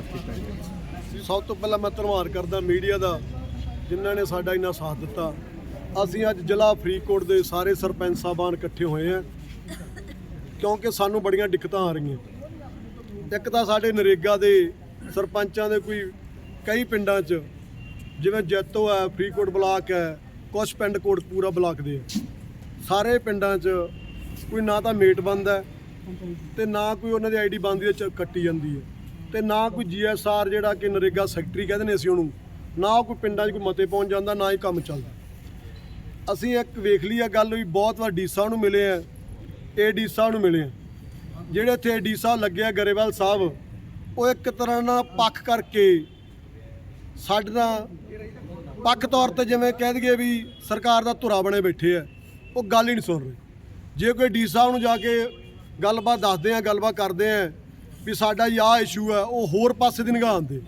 ਕੱਟ ਕੀਤਾ ਗਿਆ ਸਭ ਤੋਂ ਪਹਿਲਾਂ ਮੈਂ ਧੰਨਵਾਦ ਕਰਦਾ ਮੀਡੀਆ ਦਾ, ਜਿਨ੍ਹਾਂ ਨੇ ਸਾਡਾ ਇੰਨਾ ਸਾਥ ਦਿੱਤਾ। ਅਸੀਂ ਅੱਜ ਜ਼ਿਲ੍ਹਾ ਫਰੀਦਕੋਟ ਦੇ ਸਾਰੇ ਸਰਪੰਚ ਸਾਹਿਬਾਨ ਇਕੱਠੇ ਹੋਏ ਆ ਕਿਉਂਕਿ ਸਾਨੂੰ ਬੜੀਆਂ ਦਿੱਕਤਾਂ ਆ ਰਹੀਆਂ। ਇੱਕ ਤਾਂ ਸਾਡੇ ਨਰੇਗਾ ਦੇ ਸਰਪੰਚਾਂ ਦੇ ਕੋਈ, ਕਈ ਪਿੰਡਾਂ 'ਚ, ਜਿਵੇਂ ਜੈਤੋ ਹੈ, ਫਰੀਦਕੋਟ ਬਲਾਕ ਹੈ, ਕੁਛ ਪਿੰਡ ਕੋਟਪੂਰਾ ਬਲਾਕ ਦੇ ਸਾਰੇ ਪਿੰਡਾਂ 'ਚ ਕੋਈ ਨਾ ਤਾਂ ਮੇਟ ਬੰਦ ਹੈ ਤੇ ਨਾ ਕੋਈ ਉਹਨਾਂ ਦੀ ਆਈਡੀ ਬੰਦ ਕੱਟੀ ਜਾਂਦੀ ਹੈ। ਤੇ ਨਾ ਕੋਈ ਜੀਐਸਆਰ ਜਿਹੜਾ ਕਿ ਨਰੇਗਾ ਸੈਕਟਰੀ ਕਹਿੰਦੇ ਨੇ ਅਸੀਂ ਉਹਨੂੰ, ਨਾ ਕੋਈ ਪਿੰਡਾਂ 'ਚ ਕੋਈ ਮਤੇ ਪਹੁੰਚ ਜਾਂਦਾ, ਨਾ ਹੀ ਕੰਮ ਚੱਲਦਾ। ਅਸੀਂ ਇੱਕ ਵੇਖ ਲਈ ਆ ਗੱਲ ਵੀ ਬਹੁਤ ਵਾਰ ਡੀਸਾ ਨੂੰ ਮਿਲੇ ਆ ਏਡੀ ਸਾਹਿਬ ਨੂੰ ਮਿਲੇ ਆ। ਜਿਹੜੇ ਇੱਥੇ ਏਡੀ ਸਾਹਿਬ ਲੱਗੇ ਆ ਗਰੇਵਾਲ ਸਾਹਿਬ, ਉਹ ਇੱਕ ਤਰ੍ਹਾਂ ਨਾਲ ਪੱਖ ਕਰਕੇ ਸਾਡੇ ਨਾਲ ਪੱਖ ਤੌਰ ਤੇ ਜਿਵੇਂ ਕਹਿ ਦਈਏ ਵੀ ਸਰਕਾਰ ਦਾ ਧੁਰਾ ਬਣੇ ਬੈਠੇ ਆ, ਉਹ ਗੱਲ ਹੀ ਨਹੀਂ ਸੁਣ ਰਹੇ। ਜੇ ਕੋਈ ਡੀ ਸਾਹਿਬ ਨੂੰ ਜਾ ਕੇ ਗੱਲਬਾਤ ਦੱਸਦੇ ਆ, ਗੱਲਬਾਤ ਕਰਦੇ ਆ ਵੀ ਸਾਡਾ ਇਹ ਆਹ ਇਸ਼ੂ ਹੈ, ਉਹ ਹੋਰ ਪਾਸੇ ਦੀ ਨਿਗਾਹ ਆਉਂਦੇ।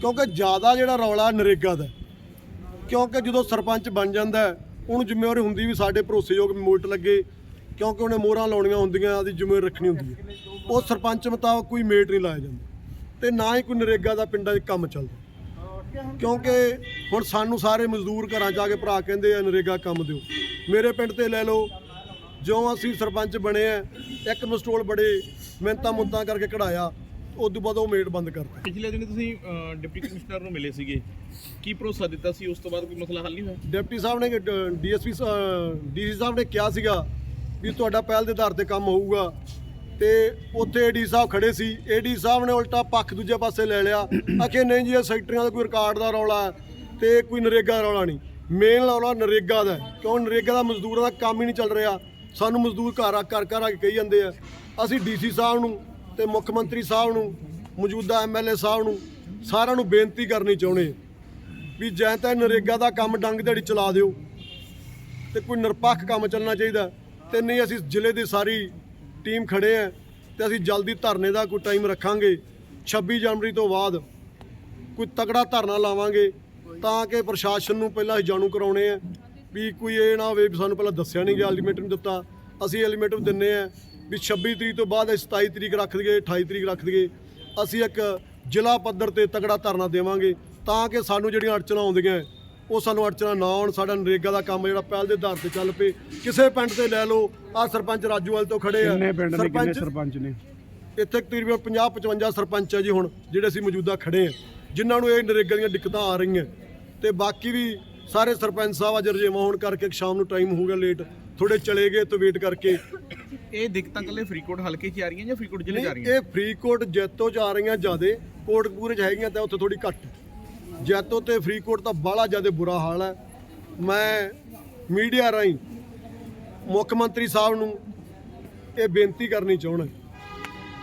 ਕਿਉਂਕਿ ਜ਼ਿਆਦਾ ਜਿਹੜਾ ਰੌਲਾ ਨਰੇਗਾ ਦਾ ਕਿਉਂਕਿ ਜਦੋਂ ਸਰਪੰਚ ਬਣ ਜਾਂਦਾ ਉਹਨੂੰ ਜ਼ਿੰਮੇਵਾਰੀ ਹੁੰਦੀ ਵੀ ਸਾਡੇ ਭਰੋਸੇਯੋਗ ਮੋਟ ਲੱਗੇ, ਕਿਉਂਕਿ ਉਹਨੇ ਮੋਹਰਾਂ ਲਾਉਣੀਆਂ ਹੁੰਦੀਆਂ, ਉਹਦੀ ਜ਼ਿੰਮੇਵਾਰੀ ਰੱਖਣੀ ਹੁੰਦੀ ਹੈ। ਉਹ ਸਰਪੰਚ ਮੁਤਾਬਕ ਕੋਈ ਮੇਟ ਨਹੀਂ ਲਾਇਆ ਜਾਂਦਾ। ਤੇ ਨਾ ਹੀ ਕੋਈ ਨਰੇਗਾ ਦਾ ਪਿੰਡਾਂ 'ਚ ਕੰਮ ਚੱਲਦਾ। ਕਿਉਂਕਿ ਹੁਣ ਸਾਨੂੰ ਸਾਰੇ ਮਜ਼ਦੂਰ ਘਰਾਂ ਜਾ ਕੇ ਭਰਾ ਕਹਿੰਦੇ ਆ, ਨਰੇਗਾ ਕੰਮ ਦਿਓ। ਮੇਰੇ ਪਿੰਡ ਤੇ ਲੈ ਲਓ, ਜਿਉਂ ਅਸੀਂ ਸਰਪੰਚ ਬਣੇ ਆ, ਇੱਕ ਮਸਟੋਲ ਬੜੇ ਮਿਹਨਤਾਂ ਮੁੱਦਾਂ ਕਰਕੇ ਕਢਾਇਆ ਉਸ ਤੋਂ ਬਾਅਦ ਉਹ ਮੇਟ ਬੰਦ ਕਰਤਾ। ਪਿਛਲੇ ਦਿਨ ਤੁਸੀਂ ਅਹ, ਡਿਪਟੀ ਕਮਿਸ਼ਨਰ ਨੂੰ ਮਿਲੇ ਸੀਗੇ। ਕੀ ਭਰੋਸਾ ਦਿੱਤਾ ਸੀ? ਉਸ ਤੋਂ ਬਾਅਦ ਕੋਈ ਮਸਲਾ ਹੱਲ ਨਹੀਂ ਹੋਇਆ? ਡਿਪਟੀ ਸਾਹਿਬ ਨੇ ਡੀਐਸਪੀ ਡੀਸੀ ਸਾਹਿਬ ਨੇ ਕਿਹਾ ਸੀਗਾ ਵੀ ਤੁਹਾਡਾ ਪਹਿਲ ਦੇ ਆਧਾਰ ਤੇ ਕੰਮ ਹੋਊਗਾ ਤੇ ਉੱਥੇ ਏਡੀ ਸਾਹਿਬ ਖੜੇ ਸੀ। ਏਡੀ ਸਾਹਿਬ ਨੇ ਉਲਟਾ ਪੱਖ ਦੂਜੇ ਪਾਸੇ ਲੈ ਲਿਆ। ਆਖੇ ਨਹੀਂ ਜੀ ਇਹ ਸੈਕਟਰੀਆਂ ਦਾ ਕੋਈ ਰਿਕਾਰਡ ਦਾ ਰੌਲਾ ਹੈ ਤੇ ਕੋਈ ਨਰੇਗਾ ਦਾ ਰੌਲਾ ਨਹੀਂ। ਮੇਨ ਰੌਲਾ ਨਰੇਗਾ ਦਾ ਹੈ। ਕਿਉਂ? ਨਰੇਗਾ ਦਾ ਮਜ਼ਦੂਰਾਂ ਦਾ ਕੰਮ ਹੀ ਨਹੀਂ ਚੱਲ ਰਿਹਾ। ਸਾਨੂੰ ਮਜ਼ਦੂਰ ਘਰ ਆ ਘਰ ਘਰ ਆ ਕੇ ਕਹੀ ਜਾਂਦੇ ਆ। ਅਸੀਂ ਡੀਸੀ ਸਾਹਿਬ ਨੂੰ ਤੇ ਮੁੱਖ ਮੰਤਰੀ ਸਾਹਿਬ ਨੂੰ, ਮੌਜੂਦਾ ਐਮਐਲਏ ਸਾਹਿਬ ਨੂੰ ਸਾਰਿਆਂ ਨੂੰ ਬੇਨਤੀ ਕਰਨੀ ਚਾਹੁੰਦੇ ਵੀ ਜਾਂ ਤਾਂ ਨਰੇਗਾ ਦਾ ਕੰਮ ਡੰਗ ਦਿਹਾੜੀ ਚਲਾ ਦਿਓ ਤੇ ਕੋਈ ਨਿਰਪੱਖ ਕੰਮ ਚੱਲਣਾ ਚਾਹੀਦਾ। ਤੇ ਨਹੀਂ ਅਸੀਂ ਜ਼ਿਲ੍ਹੇ ਦੀ ਸਾਰੀ ਟੀਮ ਖੜੇ ਆ ਤੇ ਅਸੀਂ ਜਲਦੀ ਧਰਨੇ ਦਾ ਕੋਈ ਟਾਈਮ ਰੱਖਾਂਗੇ। 26 ਜਨਵਰੀ ਤੋਂ ਬਾਅਦ ਕੋਈ ਤਕੜਾ ਧਰਨਾ ਲਾਵਾਂਗੇ ਤਾਂ ਕਿ ਪ੍ਰਸ਼ਾਸਨ ਨੂੰ ਪਹਿਲਾਂ ਅਸੀਂ ਜਾਣੂ ਕਰਾਉਣੇ ਆ ਵੀ ਕੋਈ ਇਹ ਨਾ ਹੋਵੇ ਵੀ ਸਾਨੂੰ ਪਹਿਲਾਂ ਦੱਸਿਆ ਨਹੀਂ ਗਿਆ ਅਲਟੀਮੇਟਮ ਦਿੱਤਾ। ਅਸੀਂ ਅਲਟੀਮੇਟਮ ਦਿੰਨੇ ਆ ਵੀ 26 ਤਰੀਕ ਤੋਂ ਬਾਅਦ ਅਸੀਂ 27 ਤਰੀਕ ਰੱਖ ਦਈਏ 28 ਤਰੀਕ ਰੱਖ ਦਈਏ। ਅਸੀਂ ਇੱਕ ਜ਼ਿਲ੍ਹਾ ਪੱਧਰ ਤੇ ਤਕੜਾ ਧਰਨਾ ਦੇਵਾਂਗੇ ਤਾਂ ਕਿ ਸਾਨੂੰ ਜਿਹੜੀਆਂ ਅੜਚਣਾਂ ਆਉਂਦੀਆਂ ਉਹ ਸਾਨੂੰ ਅੜਚਣਾਂ ਨਾ ਆਉਣ। ਸਾਡਾ ਨਰੇਗਾ ਦਾ ਕੰਮ ਜਿਹੜਾ ਪਹਿਲ ਦੇ ਆਧਾਰ ਤੇ ਚੱਲ ਪਏ। ਕਿਸੇ ਪਿੰਡ ਤੇ ਲੈ ਲਓ ਆ ਸਰਪੰਚ ਰਾਜੂਵਾਲ ਤੋਂ ਖੜੇ ਆ। ਕਿੰਨੇ ਪਿੰਡ ਸਰਪੰਚ ਨੇ? ਇੱਥੇ ਤਕਰੀਬਨ 50 55 ਸਰਪੰਚ ਆ ਜੀ ਹੁਣ ਜਿਹੜੇ ਅਸੀਂ ਮੌਜੂਦਾ ਖੜੇ ਆ। ਜਿਨ੍ਹਾਂ ਨੂੰ ਇਹ ਨਰੇਗਾ ਦੀਆਂ ਦਿੱਕਤਾਂ ਆ ਰਹੀਆਂ। ਤੇ ਬਾਕੀ ਵੀ ਸਾਰੇ ਸਰਪੰਚ ਸਾਹਿਬ ਅੱਜ ਰਜੇਵਾ ਹੋਣ ਕਰਕੇ ਸ਼ਾਮ ਨੂੰ ਟਾਈਮ ਹੋ ਗਿਆ ਲੇਟ ਥੋੜੇ ਚਲੇ ਗਏ ਤੇ ਵੇਟ ਕਰਕੇ। ਇਹ ਦਿੱਕਤਾਂ ਕੱਲੇ ਫਰੀਦਕੋਟ ਹਲਕੇ 'ਚ ਆ ਰਹੀਆਂ ਜਾਂ ਫਰੀਦਕੋਟ ਜ਼ਿਲ੍ਹੇ 'ਚ ਆ ਰਹੀਆਂ? ਇਹ ਫਰੀਦਕੋਟ ਜੈਤੋ ਚ ਆ ਰਹੀਆਂ ਜਿਆਦੇ। ਕੋਟਕਪੂਰੇ ਚ ਹੈਗੀਆਂ ਤਾਂ ਉੱਥੇ ਥੋੜੀ ਘੱਟ। ਜੈਤੋ ਤੇ ਫਰੀਦਕੋਟ ਤਾਂ ਬਾਹਲਾ ਜਿਆਦੇ ਬੁਰਾ ਹਾਲ ਹੈ। ਮੈਂ ਮੀਡੀਆ ਰਾਹੀਂ ਮੁੱਖ ਮੰਤਰੀ ਸਾਹਿਬ ਨੂੰ ਇਹ ਬੇਨਤੀ ਕਰਨੀ ਚਾਹਣਾ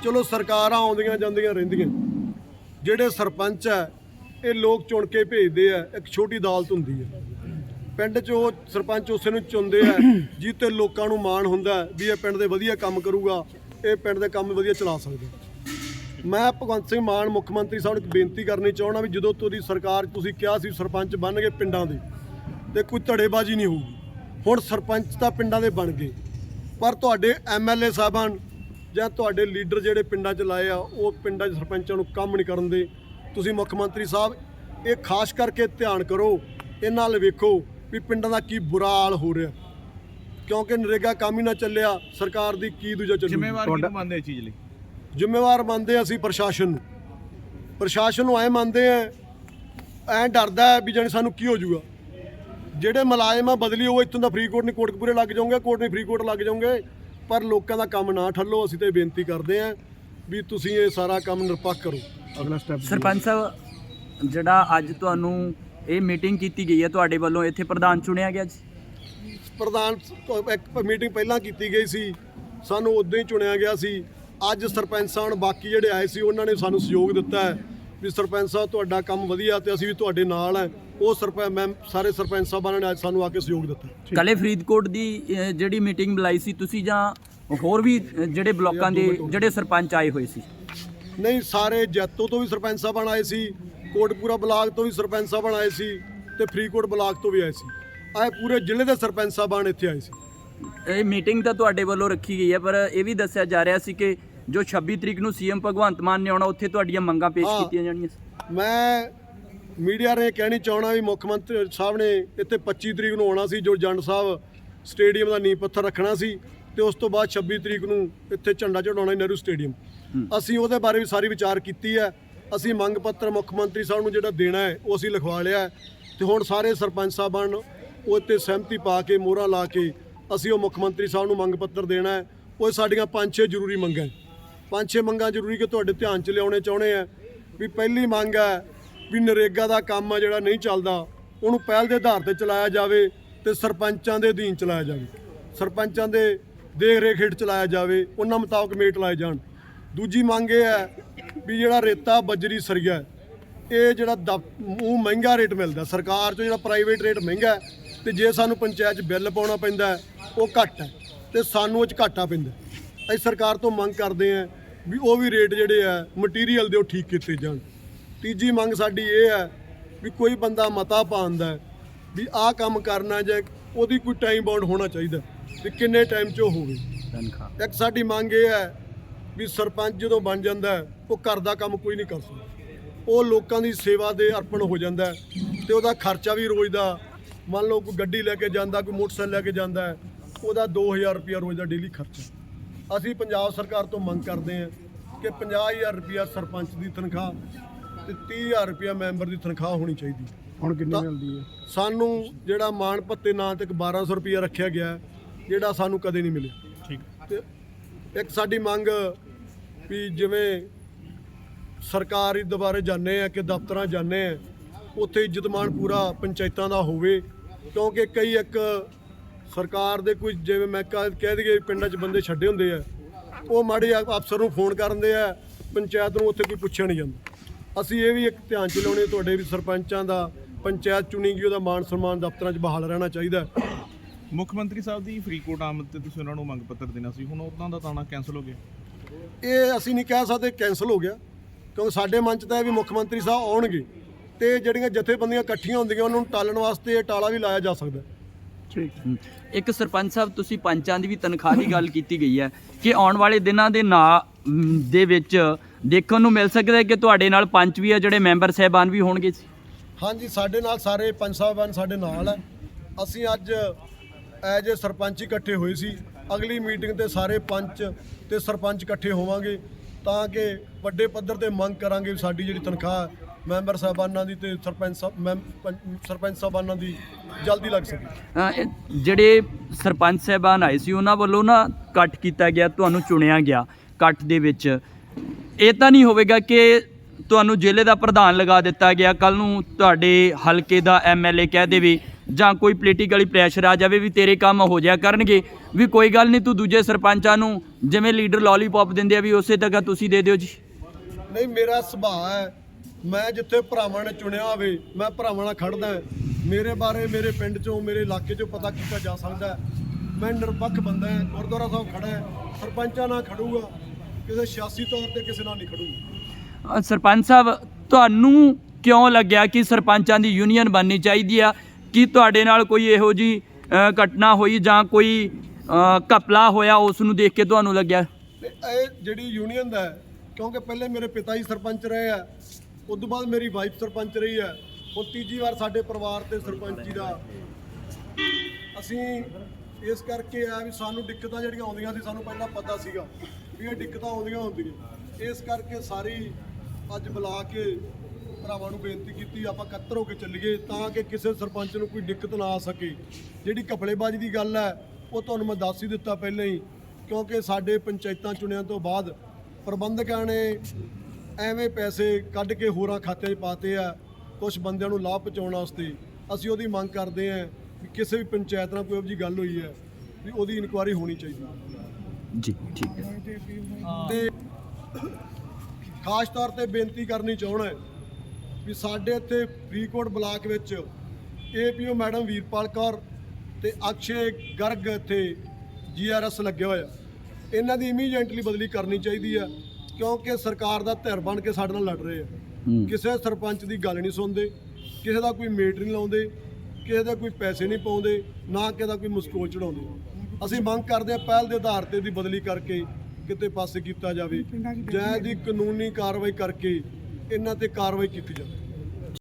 ਚਲੋ ਸਰਕਾਰਾਂ ਆਉਂਦੀਆਂ ਜਾਂਦੀਆਂ ਰਹਿੰਦੀਆਂ। ਜਿਹੜੇ ਸਰਪੰਚ ਹੈ ਇਹ ਲੋਕ ਚੁਣ ਕੇ ਭੇਜਦੇ ਆ, ਇੱਕ ਛੋਟੀ ਅਦਾਲਤ ਹੁੰਦੀ ਹੈ ਪਿੰਡ 'ਚ ਉਹ ਸਰਪੰਚ ਉਸੇ ਨੂੰ ਚੁਣਦੇ ਆ ਜਿਹ ਤੇ ਲੋਕਾਂ ਨੂੰ ਮਾਣ ਹੁੰਦਾ ਵੀ ਇਹ ਪਿੰਡ ਦੇ ਵਧੀਆ ਕੰਮ ਕਰੂਗਾ, ਇਹ ਪਿੰਡ ਦੇ ਕੰਮ ਵਧੀਆ ਚਲਾ ਸਕਦਾ ਮੈਂ ਭਗਵੰਤ ਸਿੰਘ ਮਾਨ, ਮੁੱਖ ਮੰਤਰੀ ਸਾਹਿਬ ਨੂੰ ਬੇਨਤੀ ਕਰਨੀ ਚਾਹਣਾ ਵੀ ਜਦੋਂ ਤੁਹਾਡੀ ਸਰਕਾਰ ਤੁਸੀਂ ਕਿਹਾ ਸੀ ਸਰਪੰਚ ਬਣ ਗਏ ਪਿੰਡਾਂ ਦੇ, ਤੇ ਕੋਈ ਧੜੇਬਾਜ਼ੀ ਨਹੀਂ ਹੋਊਗੀ। ਹੁਣ ਸਰਪੰਚ ਤਾਂ ਪਿੰਡਾਂ ਦੇ ਬਣ ਗਏ। ਪਰ ਤੁਹਾਡੇ ਐਮਐਲਏ ਸਾਹਿਬਾਨ ਜਾਂ ਤੁਹਾਡੇ ਲੀਡਰ ਜਿਹੜੇ ਪਿੰਡਾਂ 'ਚ ਲਾਏ ਆ, ਉਹ ਪਿੰਡਾਂ 'ਚ ਸਰਪੰਚਾਂ ਨੂੰ ਕੰਮ ਨਹੀਂ ਕਰਨ ਦੇ। ਤੁਸੀਂ ਮੁੱਖ ਮੰਤਰੀ ਸਾਹਿਬ ਇਹ ਖਾਸ ਕਰਕੇ ਧਿਆਨ ਕਰੋ ਇਹਨਾਂ ਨਾਲ ਵੇਖੋ ਵੀ ਪਿੰਡਾਂ ਦਾ ਕੀ ਬੁਰਾ ਹਾਲ ਹੋ ਰਿਹਾ। ਕਿਉਂਕਿ ਨਰੇਗਾ ਕੰਮ ਹੀ ਨਾ ਚੱਲਿਆ ਸਰਕਾਰ ਦੀ ਕੀ ਦੂਜਾ ਚੱਲੂ। ਜ਼ਿੰਮੇਵਾਰ ਕਿਹਨੂੰ ਮੰਨਦੇ ਇਸ ਚੀਜ਼ ਲਈ? ਜ਼ਿੰਮੇਵਾਰ ਮੰਨਦੇ ਅਸੀਂ ਪ੍ਰਸ਼ਾਸਨ ਨੂੰ। ਪ੍ਰਸ਼ਾਸਨ ਨੂੰ ਐ ਮੰਨਦੇ ਆ ਐ ਡਰਦਾ ਵੀ ਜਾਣੀ ਸਾਨੂੰ ਕੀ ਹੋ ਜਾਊਗਾ। ਜਿਹੜੇ ਮੁਲਾਜ਼ਮ ਆ ਬਦਲੀ ਉਹ ਇੱਥੋਂ ਦਾ ਫਰੀਦਕੋਟ ਨਹੀਂ ਕੋਟਕਪੂਰੇ ਲੱਗ ਜਾਓਗੇ ਕੋਟ ਨਹੀਂ ਫਰੀਦਕੋਟ ਲੱਗ ਜਾਓਗੇ ਪਰ ਲੋਕਾਂ ਦਾ ਕੰਮ ਨਾ ਠੱਲੋ ਅਸੀਂ ਤੇ ਬੇਨਤੀ ਕਰਦੇ ਆ ਵੀ ਤੁਸੀਂ ਇਹ ਸਾਰਾ ਕੰਮ ਨਿਰਪੱਖ ਕਰੋ। ਅਗਲਾ ਸਟੈਪ ਸਰਪੰਚ ਸਾਹਿਬ ਜਿਹੜਾ ਅੱਜ ਤੁਹਾਨੂੰ ਇਹ ਮੀਟਿੰਗ ਕੀਤੀ ਗਈ ਹੈ ਤੁਹਾਡੇ ਵੱਲੋਂ ਇੱਥੇ ਪ੍ਰਧਾਨ ਚੁਣਿਆ ਗਿਆ ਜੀ? ਪ੍ਰਧਾਨ ਇੱਕ ਮੀਟਿੰਗ ਪਹਿਲਾਂ ਕੀਤੀ ਗਈ ਸੀ। ਸਾਨੂੰ ਉਦੋਂ ਹੀ ਚੁਣਿਆ ਗਿਆ ਸੀ। ਅੱਜ ਸਰਪੰਚ ਸਾਹਿਬ ਬਾਕੀ ਜਿਹੜੇ ਆਏ ਸੀ ਉਹਨਾਂ ਨੇ ਸਾਨੂੰ ਸਹਿਯੋਗ ਦਿੱਤਾ ਹੈ ਵੀ ਸਰਪੰਚ ਸਾਹਿਬ ਤੁਹਾਡਾ ਕੰਮ ਵਧੀਆ ਤੇ ਅਸੀਂ ਵੀ ਤੁਹਾਡੇ ਨਾਲ ਹੈ। ਉਹ ਸਰਪੰਚ ਮੈਂ ਸਾਰੇ ਸਰਪੰਚ ਸਾਹਿਬਾਨਾਂ ਨੇ ਅੱਜ ਸਾਨੂੰ ਆ ਕੇ ਸਹਿਯੋਗ ਦਿੱਤਾ। ਕੱਲੇ ਫਰੀਦਕੋਟ ਦੀ ਜਿਹੜੀ ਮੀਟਿੰਗ ਬੁਲਾਈ ਸੀ ਤੁਸੀਂ ਜਾਂ ਹੋਰ ਵੀ ਜਿਹੜੇ ਬਲਾਕਾਂ ਦੇ ਜਿਹੜੇ ਸਰਪੰਚ ਆਏ ਹੋਏ ਸੀ। ਨਹੀਂ ਸਾਰੇ ਜੈਤੋ ਤੋਂ ਵੀ ਸਰਪੰਚ ਸਾਹਿਬਾਨ ਆਏ ਸੀ ਕੋਟਪੂਰਾ ਬਲਾਕ ਤੋਂ ਵੀ ਸਰਪੰਚ ਸਾਹਿਬਾਨ ਆਏ ਸੀ ਤੇ ਫਰੀਦਕੋਟ ਬਲਾਕ ਤੋਂ ਵੀ ਆਏ ਸੀ। ਆਏ ਪੂਰੇ ਜ਼ਿਲ੍ਹੇ ਦੇ ਸਰਪੰਚ ਸਾਹਿਬਾਨ ਇੱਥੇ ਆਏ ਸੀ। ਇਹ ਮੀਟਿੰਗ ਤਾਂ ਤੁਹਾਡੇ ਵੱਲੋਂ ਰੱਖੀ ਗਈ ਹੈ ਪਰ ਇਹ ਵੀ ਦੱਸਿਆ ਜਾ ਰਿਹਾ ਸੀ ਕਿ ਜੋ 26 ਤਰੀਕ ਨੂੰ ਸੀਐਮ ਭਗਵੰਤ ਮਾਨ ਨੇ ਆਉਣਾ ਉੱਥੇ ਤੁਹਾਡੀਆਂ ਮੰਗਾਂ ਪੇਸ਼। ਕੀਤੀਆਂ ਜਾਣੀਆਂ ਮੈਂ ਮੀਡੀਆ ਨੇ ਕਹਿਣੀ ਚਾਹਣਾ ਵੀ ਮੁੱਖ ਮੰਤਰੀ ਸਾਹਿਬ ਨੇ ਇੱਥੇ 25 ਤਰੀਕ ਨੂੰ ਆਉਣਾ ਸੀ ਜੋ ਜੰਡ ਸਾਹਿਬ ਸਟੇਡੀਅਮ ਦਾ ਨੀਂਹ ਪੱਥਰ ਰੱਖਣਾ ਸੀ। ਤੇ ਉਸ ਤੋਂ ਬਾਅਦ 26 ਤਰੀਕ ਨੂੰ ਇੱਥੇ ਝੰਡਾ ਚੜਾਉਣਾ ਨਹਿਰੂ ਸਟੇਡੀਅਮ। ਅਸੀਂ ਉਹਦੇ ਬਾਰੇ ਵੀ ਸਾਰੀ ਵਿਚਾਰ ਕੀਤੀ ਹੈ। ਅਸੀਂ ਮੰਗ ਪੱਤਰ ਮੁੱਖ ਮੰਤਰੀ ਸਾਹਿਬ ਨੂੰ ਜਿਹੜਾ ਦੇਣਾ ਹੈ ਉਹ ਅਸੀਂ ਲਿਖਵਾ ਲਿਆ ਤੇ ਹੁਣ ਸਾਰੇ ਸਰਪੰਚ ਸਾਹਿਬਾਨ ਉਹ ਤੇ ਸਹਿਮਤੀ ਪਾ ਕੇ ਮੋਹਰਾਂ ਲਾ ਕੇ ਅਸੀਂ ਉਹ ਮੁੱਖ ਮੰਤਰੀ ਸਾਹਿਬ ਨੂੰ ਮੰਗ ਪੱਤਰ ਦੇਣਾ ਹੈ। ਉਹ ਸਾਡੀਆਂ ਪੰਜ ਛੇ ਜ਼ਰੂਰੀ ਮੰਗਾਂ। ਪੰਜ ਛੇ ਮੰਗਾਂ ਜ਼ਰੂਰੀ ਕਿ ਤੁਹਾਡੇ ਧਿਆਨ 'ਚ ਲਿਆਉਣੇ ਚਾਹੁੰਦੇ ਆ ਵੀ ਪਹਿਲੀ ਮੰਗ ਹੈ ਵੀ ਨਰੇਗਾ ਦਾ ਕੰਮ ਆ ਜਿਹੜਾ ਨਹੀਂ ਚੱਲਦਾ ਉਹਨੂੰ ਪਹਿਲ ਦੇ ਆਧਾਰ ਤੇ ਚਲਾਇਆ ਜਾਵੇ ਤੇ ਸਰਪੰਚਾਂ ਦੇ ਅਧੀਨ ਚਲਾਇਆ ਜਾਵੇ। ਸਰਪੰਚਾਂ ਦੇ ਦੇਖ ਰੇਖ ਹੇਠ ਚਲਾਇਆ ਜਾਵੇ ਉਹਨਾਂ ਮੁਤਾਬਕ ਮੇਟ ਲਾਏ ਜਾਣ। ਦੂਜੀ ਮੰਗ ਇਹ ਹੈ ਵੀ ਜਿਹੜਾ ਰੇਤਾ ਬਜਰੀ ਸਰੀਆ ਇਹ ਜਿਹੜਾ ਦਫ- ਉਹ ਮਹਿੰਗਾ ਰੇਟ ਮਿਲਦਾ ਸਰਕਾਰ ਚੋਂ ਜਿਹੜਾ ਪ੍ਰਾਈਵੇਟ ਰੇਟ ਮਹਿੰਗਾ ਹੈ, ਤੇ ਜੇ ਸਾਨੂੰ ਪੰਚਾਇਤ 'ਚ ਬਿੱਲ ਪਾਉਣਾ ਪੈਂਦਾ ਉਹ ਘੱਟ ਹੈ ਤੇ ਸਾਨੂੰ ਉਹ 'ਚ ਘਾਟਾ ਪੈਂਦਾ ਅਸੀਂ ਸਰਕਾਰ ਤੋਂ ਮੰਗ ਕਰਦੇ ਹਾਂ ਵੀ ਉਹ ਵੀ ਰੇਟ ਜਿਹੜੇ ਆ ਮਟੀਰੀਅਲ ਦੇ ਉਹ ਠੀਕ ਕੀਤੇ ਜਾਣ। ਤੀਜੀ ਮੰਗ ਸਾਡੀ ਇਹ ਹੈ ਵੀ ਕੋਈ ਬੰਦਾ ਮਤਾ ਪਾਉਂਦਾ ਵੀ ਆਹ ਕੰਮ ਕਰਨਾ ਜਾਂ ਉਹਦੀ ਕੋਈ ਟਾਈਮ ਬਾਉਂਡ ਹੋਣਾ ਚਾਹੀਦਾ ਵੀ ਕਿੰਨੇ ਟਾਈਮ 'ਚ ਹੋਵੇ। ਤਨਖਾਹ। ਇੱਕ ਸਾਡੀ ਮੰਗ ਇਹ ਹੈ ਵੀ ਸਰਪੰਚ ਜਦੋਂ ਬਣ ਜਾਂਦਾ ਉਹ ਘਰ ਦਾ ਕੰਮ ਕੋਈ ਨਹੀਂ ਕਰ ਸਕਦਾ। ਉਹ ਲੋਕਾਂ ਦੀ ਸੇਵਾ ਦੇ ਅਰਪਣ ਹੋ ਜਾਂਦਾ ਤੇ ਉਹਦਾ ਖਰਚਾ ਵੀ ਰੋਜ਼ ਦਾ ਮੰਨ ਲਓ ਕੋਈ ਗੱਡੀ ਲੈ ਕੇ ਜਾਂਦਾ ਕੋਈ ਮੋਟਰਸਾਈਕਲ ਲੈ ਕੇ ਜਾਂਦਾ ਉਹਦਾ 2000 ਰੁਪਇਆ ਰੋਜ਼ ਦਾ ਡੇਲੀ ਖਰਚਾ ਅਸੀਂ ਪੰਜਾਬ ਸਰਕਾਰ ਤੋਂ ਮੰਗ ਕਰਦੇ ਹਾਂ ਕਿ 50000 ਰੁਪਇਆ ਸਰਪੰਚ ਦੀ ਤਨਖਾਹ ਤੇ 30000 ਰੁਪਇਆ ਮੈਂਬਰ ਦੀ ਤਨਖਾਹ ਹੋਣੀ ਚਾਹੀਦੀ। ਹੁਣ ਕਿੰਨੀ ਮਿਲਦੀ ਹੈ? ਸਾਨੂੰ ਜਿਹੜਾ ਮਾਣ ਭੱਤੇ ਨਾਂ ਤੇ ਇੱਕ 1200 ਰੁਪਇਆ ਰੱਖਿਆ ਗਿਆ ਜਿਹੜਾ ਸਾਨੂੰ ਕਦੇ ਨਹੀਂ ਮਿਲਿਆ। ਠੀਕ। ਤੇ ਇੱਕ ਸਾਡੀ ਮੰਗ ਵੀ ਜਿਵੇਂ ਸਰਕਾਰੀ ਦੁਬਾਰੇ ਜਾਂਦੇ ਆ ਕਿ ਦਫ਼ਤਰਾਂ ਜਾਂਦੇ ਆ ਉੱਥੇ ਇੱਜ਼ਤ ਮਾਣ ਪੂਰਾ ਪੰਚਾਇਤਾਂ ਦਾ ਹੋਵੇ ਕਿਉਂਕਿ ਕਈ ਇੱਕ ਸਰਕਾਰ ਦੇ ਕੋਈ ਜਿਵੇਂ ਮੈਂ ਕਹ ਕਹਿ ਦਈਏ ਪਿੰਡਾਂ 'ਚ ਬੰਦੇ ਛੱਡੇ ਹੁੰਦੇ ਆ ਉਹ ਮਾੜੇ ਅਫਸਰ ਨੂੰ ਫੋਨ ਕਰਦੇ ਆ ਪੰਚਾਇਤ ਨੂੰ ਉੱਥੇ ਕੋਈ ਪੁੱਛਿਆ ਨਹੀਂ ਜਾਂਦਾ। ਅਸੀਂ ਇਹ ਵੀ ਇੱਕ ਧਿਆਨ ਚ ਲਾਉਣੇ ਤੁਹਾਡੇ ਵੀ ਸਰਪੰਚਾਂ ਦਾ ਪੰਚਾਇਤ ਚੁਣੀ ਗਈ ਉਹਦਾ ਮਾਣ ਸਨਮਾਨ ਦਫ਼ਤਰਾਂ 'ਚ ਬਹਾਲ ਰਹਿਣਾ ਚਾਹੀਦਾ। ਹੈ। ਮੁੱਖ ਮੰਤਰੀ ਸਾਹਿਬ ਦੀ ਫਰੀਦਕੋਟ ਆਮਦ ਤੇ ਤੁਸੀਂ ਉਹਨਾਂ ਨੂੰ ਮੰਗ ਪੱਤਰ ਦੇਣਾ ਸੀ। ਹੁਣ ਉਦਾਂ ਦਾ ਤਾਣਾ ਕੈਨਸਲ ਹੋ ਗਿਆ। ਇਹ ਅਸੀਂ ਨਹੀਂ ਕਹਿ ਸਕਦੇ ਕੈਨਸਲ ਹੋ ਗਿਆ ਕਿਉਂਕਿ ਸਾਡੇ ਮਨ 'ਚ ਤਾਂ ਇਹ ਵੀ ਮੁੱਖ ਮੰਤਰੀ ਸਾਹਿਬ ਆਉਣਗੇ ਤੇ ਜਿਹੜੀਆਂ ਜਥੇਬੰਦੀਆਂ ਇਕੱਠੀਆਂ ਹੁੰਦੀਆਂ ਉਹਨਾਂ ਨੂੰ ਟਾਲਣ ਵਾਸਤੇ ਇਹ ਟਾਲਾ ਵੀ ਲਾਇਆ ਜਾ ਸਕਦਾ। ਹਮ, ਇੱਕ ਸਰਪੰਚ ਸਾਹਿਬ ਤੁਸੀਂ ਪੰਚਾਂ ਦੀ ਵੀ ਤਨਖਾਹ ਦੀ ਗੱਲ ਕੀਤੀ ਗਈ ਹੈ ਕਿ ਆਉਣ ਵਾਲੇ ਦਿਨਾਂ ਦੇ ਨਾ ਦੇ ਵਿੱਚ ਦੇਖਣ ਨੂੰ ਮਿਲ ਸਕਦਾ ਹੈ ਕਿ ਤੁਹਾਡੇ ਨਾਲ ਪੰਚ ਵੀ ਆ ਜਿਹੜੇ ਮੈਂਬਰ ਸਹਿਬਾਨ ਵੀ ਹੋਣਗੇ ਹਾਂਜੀ ਸਾਡੇ ਨਾਲ ਸਾਰੇ ਪੰਜ ਸਾਹਿਬਾਨ ਸਾਡੇ ਨਾਲ ਹੈ। ਅਸੀਂ ਅੱਜ ਐਜ ਏ ਸਰਪੰਚ ਇਕੱਠੇ ਹੋਏ ਸੀ ਅਗਲੀ ਮੀਟਿੰਗ ਤੇ ਸਾਰੇ ਪੰਚ ਤੇ ਸਰਪੰਚ ਇਕੱਠੇ ਹੋਵਾਂਗੇ ਤਾਂ ਕਿ ਵੱਡੇ ਪੱਧਰ ਤੇ ਮੰਗ ਕਰਾਂਗੇ ਵੀ ਸਾਡੀ ਜਿਹੜੀ ਤਨਖਾਹ ਮੈਂਬਰ ਸਾਹਿਬਾਨਾਂ ਦੀ ਤੇ ਸਰਪੰਚ ਸਾਹਿਬ ਮੈਂਬ- ਪੰਚ- ਸਰਪੰਚ ਸਾਹਿਬਾਨਾਂ ਦੀ ਜਲਦੀ ਲੱਗ ਸਕੇ। ਅ, ਇਹ ਜਿਹੜੇ ਸਰਪੰਚ ਸਾਹਿਬਾਨ ਆਏ ਸੀ ਉਹਨਾਂ ਵੱਲੋਂ ਨਾ ਕੱਟ ਕੀਤਾ ਗਿਆ ਤੁਹਾਨੂੰ ਚੁਣਿਆ ਗਿਆ ਕੱਟ ਦੇ ਵਿੱਚ। ਇਹ ਤਾਂ ਨਹੀਂ ਹੋਵੇਗਾ ਕਿ ਤੁਹਾਨੂੰ ਜ਼ਿਲ੍ਹੇ ਦਾ ਪ੍ਰਧਾਨ ਲਗਾ ਦਿੱਤਾ ਗਿਆ ਕੱਲ ਨੂੰ ਤੁਹਾਡੇ ਹਲਕੇ ਦਾ ਐਮਐਲਏ ਕਹਿ ਦੇਵੇ। ਜਾਂ ਕੋਈ ਪੋਲੀਟੀਕਲੀ ਪ੍ਰੈਸ਼ਰ ਆ ਜਾਵੇ ਵੀ ਤੇਰੇ ਕੰਮ ਹੋ ਜਾਇਆ ਕਰਨਗੇ ਵੀ ਕੋਈ ਗੱਲ ਨਹੀਂ ਤੂੰ ਦੂਜੇ ਸਰਪੰਚਾਂ ਨੂੰ ਜਿਵੇਂ ਲੀਡਰ ਲੋਲੀਪੌਪ ਦਿੰਦੇ ਆ ਵੀ ਉਸੇ ਤੱਕ ਤੁਸੀਂ ਦੇ ਦਿਓ ਜੀ ਨਹੀਂ ਮੇਰਾ ਸੁਭਾਅ ਹੈ ਮੈਂ ਜਿੱਥੇ ਭਰਾਵਾਂ ਨੇ ਚੁਣਿਆ ਹੋਵੇ ਮੈਂ ਭਰਾਵਾਂ ਨਾਲ ਖੜਦਾ। ਮੇਰੇ ਬਾਰੇ ਮੇਰੇ ਪਿੰਡ ਚੋਂ ਮੇਰੇ ਇਲਾਕੇ ਚੋਂ ਪਤਾ ਕੀਤਾ ਜਾ ਸਕਦਾ। ਮੈਂ ਨਿਰਪੱਖ ਬੰਦਾ ਹਾਂ ਗੁਰਦੁਆਰਾ ਸਾਹਿਬ ਖੜਾ ਹੈ ਸਰਪੰਚਾਂ ਨਾਲ ਖੜੂਗਾ ਕਿਸੇ ਸਿਆਸੀ ਤੌਰ ਤੇ ਕਿਸੇ ਨਾਲ ਨਹੀਂ ਖੜੂਗਾ ਸਰਪੰਚ ਸਾਹਿਬ ਤੁਹਾਨੂੰ ਕਿਉਂ ਲੱਗਿਆ ਕਿ ਸਰਪੰਚਾਂ ਦੀ ਯੂਨੀਅਨ ਬਣਨੀ ਚਾਹੀਦੀ ਆ ਕੀ ਤੁਹਾਡੇ ਨਾਲ ਕੋਈ ਇਹੋ ਜੀ ਘਟਨਾ ਹੋਈ ਜਾਂ ਕੋਈ ਅ, ਘਪਲਾ ਹੋਇਆ ਉਸ ਨੂੰ ਦੇਖ ਕੇ ਤੁਹਾਨੂੰ ਲੱਗਿਆ? ਤੇ ਇਹ ਜਿਹੜੀ ਯੂਨੀਅਨ ਦਾ ਹੈ, ਕਿਉਂਕਿ ਪਹਿਲੇ ਮੇਰੇ ਪਿਤਾ ਜੀ ਸਰਪੰਚ ਰਹੇ ਆ ਉਸ ਤੋਂ ਬਾਅਦ ਮੇਰੀ ਵਾਈਫ ਸਰਪੰਚ ਰਹੀ ਹੈ ਹੁਣ ਤੀਜੀ ਵਾਰ ਸਾਡੇ ਪਰਿਵਾਰ ਤੇ ਸਰਪੰਚੀ ਦਾ। ਅਸੀਂ ਇਸ ਕਰਕੇ ਆ ਵੀ ਸਾਨੂੰ ਦਿੱਕਤਾਂ ਜਿਹੜੀਆਂ ਆਉਂਦੀਆਂ ਸੀ ਸਾਨੂੰ ਪਹਿਲਾਂ ਪਤਾ ਸੀਗਾ ਵੀ ਇਹ ਦਿੱਕਤਾਂ ਆਉਂਦੀਆਂ ਹੁੰਦੀਆਂ। ਇਸ ਕਰਕੇ ਸਾਰੀ ਅੱਜ ਬੁਲਾ ਕੇ ਭਰਾਵਾਂ ਨੂੰ ਬੇਨਤੀ ਕੀਤੀ ਆਪਾਂ ਇਕੱਤਰ ਹੋ ਕੇ ਚੱਲੀਏ ਤਾਂ ਕਿ ਕਿਸੇ ਸਰਪੰਚ ਨੂੰ ਕੋਈ ਦਿੱਕਤ ਨਾ ਆ ਸਕੇ। ਜਿਹੜੀ ਘਪਲੇਬਾਜ਼ੀ ਦੀ ਗੱਲ ਹੈ ਉਹ ਤੁਹਾਨੂੰ ਮੈਂ ਦੱਸ ਹੀ ਦਿੱਤਾ ਪਹਿਲਾਂ ਹੀ ਕਿਉਂਕਿ ਸਾਡੇ ਪੰਚਾਇਤਾਂ ਚੁਣਿਆਂ ਤੋਂ ਬਾਅਦ ਪ੍ਰਬੰਧਕਾਂ ਨੇ ਐਵੇਂ ਪੈਸੇ ਕੱਢ ਕੇ ਹੋਰਾਂ ਖਾਤਿਆਂ 'ਚ ਪਾਤੇ ਆ ਕੁਝ ਬੰਦਿਆਂ ਨੂੰ ਲਾਭ ਪਹੁੰਚਾਉਣ ਵਾਸਤੇ। ਅਸੀਂ ਉਹਦੀ ਮੰਗ ਕਰਦੇ ਹਾਂ ਵੀ ਕਿਸੇ ਵੀ ਪੰਚਾਇਤ ਨਾਲ ਕੋਈ ਇਹੋ ਜਿਹੀ ਗੱਲ ਹੋਈ ਹੈ ਵੀ ਉਹਦੀ ਇਨਕੁਆਇਰੀ ਹੋਣੀ ਚਾਹੀਦੀ। ਹੈ ਜੀ ਠੀਕ ਹੈ। ਤੇ ਖਾਸ ਤੌਰ ਤੇ ਬੇਨਤੀ ਕਰਨੀ ਚਾਹਣਾ ਹੈ ਵੀ ਸਾਡੇ ਇੱਥੇ ਫਰੀਦਕੋਟ ਬਲਾਕ ਵਿੱਚ ਏਪੀਓ ਮੈਡਮ ਵੀਰਪਾਲ ਕੌਰ ਤੇ ਅਕਸ਼ੇ ਗਰਗ ਇੱਥੇ ਜੀਆਰਐਸ ਲੱਗਿਆ ਹੋਇਆ ਇਹਨਾਂ ਦੀ ਇਮੀਡੀਏਟਲੀ ਬਦਲੀ ਕਰਨੀ ਚਾਹੀਦੀ ਆ ਕਿਉਂਕਿ ਸਰਕਾਰ ਦਾ ਧਿਰ ਬਣ ਕੇ ਸਾਡੇ ਨਾਲ ਲੜ ਰਹੇ ਆ। ਹੂੰ। ਕਿਸੇ ਸਰਪੰਚ ਦੀ ਗੱਲ ਨਹੀਂ ਸੁਣਦੇ ਕਿਸੇ ਦਾ ਕੋਈ ਮੇਟ ਨਹੀਂ ਲਾਉਂਦੇ ਕਿਸੇ ਦਾ ਕੋਈ ਪੈਸੇ ਨਹੀਂ ਪਾਉਂਦੇ ਨਾ ਕਿਸੇ ਦਾ ਕੋਈ ਮੁਸਕੋਲ ਚੜਾਉਂਦੇ। ਅਸੀਂ ਮੰਗ ਕਰਦੇ ਆ ਪਹਿਲ ਦੇ ਆਧਾਰ ਤੇ ਦੀ ਬਦਲੀ ਕਰਕੇ ਕਿਤੇ ਪਾਸੇ ਕੀਤਾ ਜਾਵੇ। ਜੈ ਦੀ ਕਾਨੂੰਨੀ ਕਾਰਵਾਈ ਕਰਕੇ ਇਹਨਾਂ ਤੇ ਕਾਰਵਾਈ ਕੀਤੀ ਜਾਵੇ।